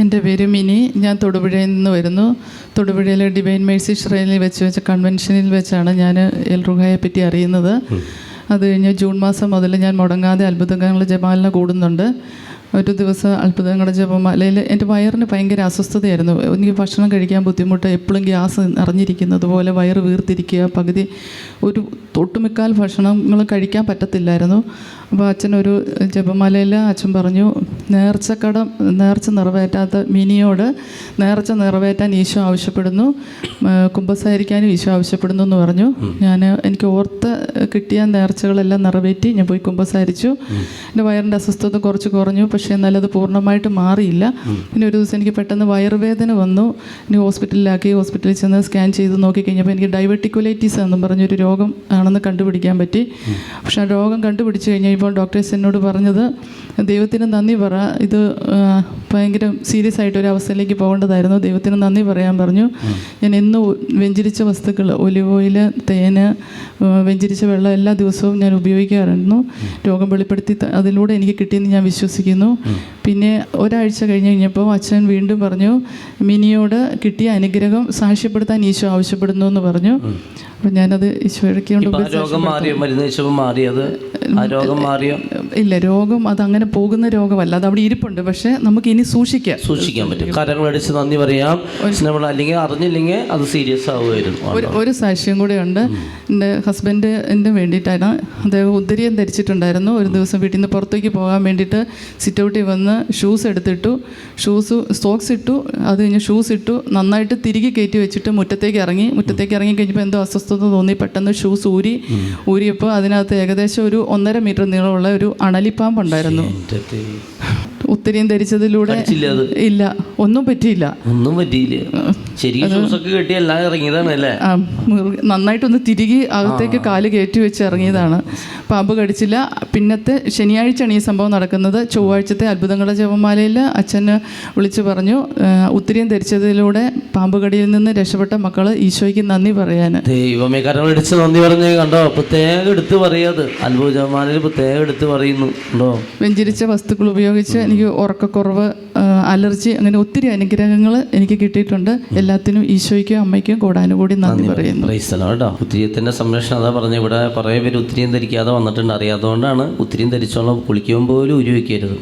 എന്റെ പേര് മിനി. ഞാൻ തൊടുപുഴയിൽ നിന്ന് വരുന്നു. തൊടുപുഴയിലെ ഡിവൈൻ മേഴ്സി ഷ്രൈനിൽ വെച്ച് വെച്ച കൺവെൻഷനിൽ വെച്ചാണ് ഞാൻ എൽ റുഹായെ പറ്റി അറിയുന്നത്. അത് കഴിഞ്ഞ് ജൂൺ മാസം മുതൽ ഞാൻ മുടങ്ങാതെ അത്ഭുതങ്ങൾ ജമാലിനെ കൂടുന്നുണ്ട്. ഒരു ദിവസം അത്ഭുതങ്ങളുടെ ജപമാലയിൽ എന്റെ വയറിന് ഭയങ്കര അസ്വസ്ഥതയായിരുന്നു. എനിക്ക് ഭക്ഷണം കഴിക്കാൻ ബുദ്ധിമുട്ട് എപ്പോഴും ഗ്യാസ് നിറഞ്ഞിരിക്കുന്നത് പോലെ വയറ് വീർത്തിരിക്കുക പകുതി ഒരു തൊട്ടുമിക്കാൽ ഭക്ഷണങ്ങൾ കഴിക്കാൻ പറ്റത്തില്ലായിരുന്നു. അപ്പോൾ അച്ഛനൊരു ജപമാലയിൽ അച്ഛൻ പറഞ്ഞു നേർച്ചക്കടം നേർച്ച നിറവേറ്റാത്ത മിനിയോട് നേർച്ച നിറവേറ്റാൻ ഈശോ ആവശ്യപ്പെടുന്നു. കുമ്പസാരിക്കാനും ഈശോ ആവശ്യപ്പെടുന്നു എന്ന് പറഞ്ഞു. ഞാൻ എനിക്ക് ഓർത്ത് കിട്ടിയ നേർച്ചകളെല്ലാം നിറവേറ്റി ഞാൻ പോയി കുമ്പസാരിച്ചു. എന്റെ വയറിന്റെ അസ്വസ്ഥത കുറച്ച് കുറഞ്ഞു പക്ഷേ എന്നാലും അത് പൂർണമായിട്ട് മാറിയില്ല. പിന്നെ ഒരു ദിവസം എനിക്ക് പെട്ടെന്ന് വയറുവേദന വന്നു. ഇനി ഹോസ്പിറ്റലിലാക്കി ഹോസ്പിറ്റലിൽ ചെന്ന് സ്കാൻ ചെയ്ത് നോക്കിക്കഴിഞ്ഞപ്പോൾ എനിക്ക് ഡയബറ്റിക്കുലൈറ്റീസ് എന്നും പറഞ്ഞൊരു രോഗം ആണെന്ന് കണ്ടുപിടിക്കാൻ പറ്റി. പക്ഷേ ആ രോഗം കണ്ടുപിടിച്ച് കഴിഞ്ഞപ്പോൾ ഡോക്ടേഴ്സ് എന്നോട് പറഞ്ഞത് ദൈവത്തിന് നന്ദി പറ ഇത് ഭയങ്കര സീരിയസ് ആയിട്ട് ഒരു അവസ്ഥയിലേക്ക് പോകേണ്ടതായിരുന്നു. ദൈവത്തിന് നന്ദി പറയാൻ പറഞ്ഞു. ഞാൻ എന്നും വെഞ്ചിരിച്ച വസ്തുക്കൾ ഒലിവ് ഓയിൽ തേന് വെഞ്ചിരിച്ച വെള്ളം എല്ലാ ദിവസവും ഞാൻ ഉപയോഗിക്കാറുണ്ടായിരുന്നു രോഗം വെളിപ്പെടുത്തി അതിലൂടെ എനിക്ക് കിട്ടിയെന്ന് ഞാൻ വിശ്വസിക്കുന്നു. പിന്നെ ഒരാഴ്ച കഴിഞ്ഞ് കഴിഞ്ഞപ്പോൾ അച്ഛൻ വീണ്ടും പറഞ്ഞു മിനിയോട് കിട്ടിയ അനുഗ്രഹം സാക്ഷ്യപ്പെടുത്താൻ ഈശോ ആവശ്യപ്പെടുന്നു എന്ന് പറഞ്ഞു. ഞാനത് ഈശോയ്ക്ക് രോഗം മാറിയോ? മരുന്ന് കഴിച്ചപ്പോൾ മാറിയത്? ആ രോഗം മാറിയോ? ഇല്ല രോഗം അത് അങ്ങനെ പോകുന്ന രോഗമല്ല. അത് അവിടെ ഇരിപ്പുണ്ട്. പക്ഷേ നമുക്ക് ഇനി സൂക്ഷിക്കാം. സൂക്ഷിക്കാൻ പറ്റും. കരങ്ങളടിച്ച് നന്ദി പറയാം. നമ്മൾ അല്ലെങ്കിൽ അറിഞ്ഞില്ലെങ്കിൽ അത് സീരിയസ് ആവുമായിരുന്നു. ഒരു സാക്ഷ്യം കൂടെ ഉണ്ട്. എന്റെ ഹസ്ബൻഡ് എന്റെ വേണ്ടിയിട്ടാണ്. അദ്ദേഹം ഉദ്ധരിയം ധരിച്ചിട്ടുണ്ടായിരുന്നു. ഒരു ദിവസം വീട്ടിൽ നിന്ന് പുറത്തേക്ക് പോകാൻ വേണ്ടിയിട്ട് സിറ്റ് ഔട്ടിൽ വന്ന് ഷൂസ് എടുത്തിട്ടു. ഷൂസ് സോക്സ് ഇട്ടു. അത് കഴിഞ്ഞ് ഷൂസ് ഇട്ടു. നന്നായിട്ട് തിരികെ കയറ്റി വെച്ചിട്ട് മുറ്റത്തേക്ക് ഇറങ്ങി. മുറ്റത്തേക്ക് ഇറങ്ങി കഴിഞ്ഞപ്പോൾ എന്തോ അസ്വസ്ഥത തോന്നി പെട്ടെന്ന് ഷൂസ് ഊരി ഊരിയപ്പോൾ അതിനകത്ത് ഏകദേശം ഒരു ഒന്നര മീറ്റർ നീളമുള്ള ഒരു അണലിപ്പാമ്പ് ഉണ്ടായിരുന്നു. ഉത്തരീയം ധരിച്ചതിലൂടെ ഇല്ല. ഒന്നും പറ്റിയില്ല. ഒന്നും പറ്റിയില്ല. കെട്ടി എല്ലാം ഇറങ്ങിയതാണ് അല്ലേ? നന്നായിട്ടൊന്ന് തിരികെ അകത്തേക്ക് കാൽ കയറ്റി വെച്ച് ഇറങ്ങിയതാണ്. പാമ്പ് കടിച്ചില്ല. പിന്നത്തെ ശനിയാഴ്ചയാണ് ഈ സംഭവം നടക്കുന്നത്. ചൊവ്വാഴ്ചത്തെ അത്ഭുതങ്ങളുടെ ജപമാലയിൽ അച്ഛന് വിളിച്ചു പറഞ്ഞു ഉത്തരീം ധരിച്ചതിലൂടെ പാമ്പ് കടിയിൽ നിന്ന് രക്ഷപ്പെട്ട മക്കൾ ഈശോയ്ക്ക് നന്ദി പറയാൻ ദൈവമേ കരങ്ങളടിച്ച് നന്ദി പറഞ്ഞു കണ്ടോ? പ്രത്യേകം എടുത്ത് പറയാത് അത്ഭുതമാനിൽ പ്രത്യേകം എടുത്ത് പറയുന്നു. കണ്ടോ? വെഞ്ചരിച്ച വസ്തുക്കൾ ഉപയോഗിച്ച് എനിക്ക് ഉറക്കക്കുറവ് അലർജി അങ്ങനെ ഒത്തിരി അനുഗ്രഹങ്ങൾ എനിക്ക് കിട്ടിയിട്ടുണ്ട്. എല്ലാത്തിനും ഈശോയ്ക്കും അമ്മയ്ക്കും കൂടാനും കൂടി നന്ദി. പറയുന്നു. കേട്ടോ ഉത്തിരിയത്തിന്റെ സംരക്ഷണം അതാ പറഞ്ഞ. ഇവിടെ കുറേ പേര് ഉത്തിരിയും ധരിക്കാതെ വന്നിട്ടുണ്ട്. അറിയാത്തതുകൊണ്ടാണ് ഉത്തിരിയും ധരിച്ചോളം കുളിക്കുമ്പോൾ പോലും ഉരുവയ്ക്കരുത്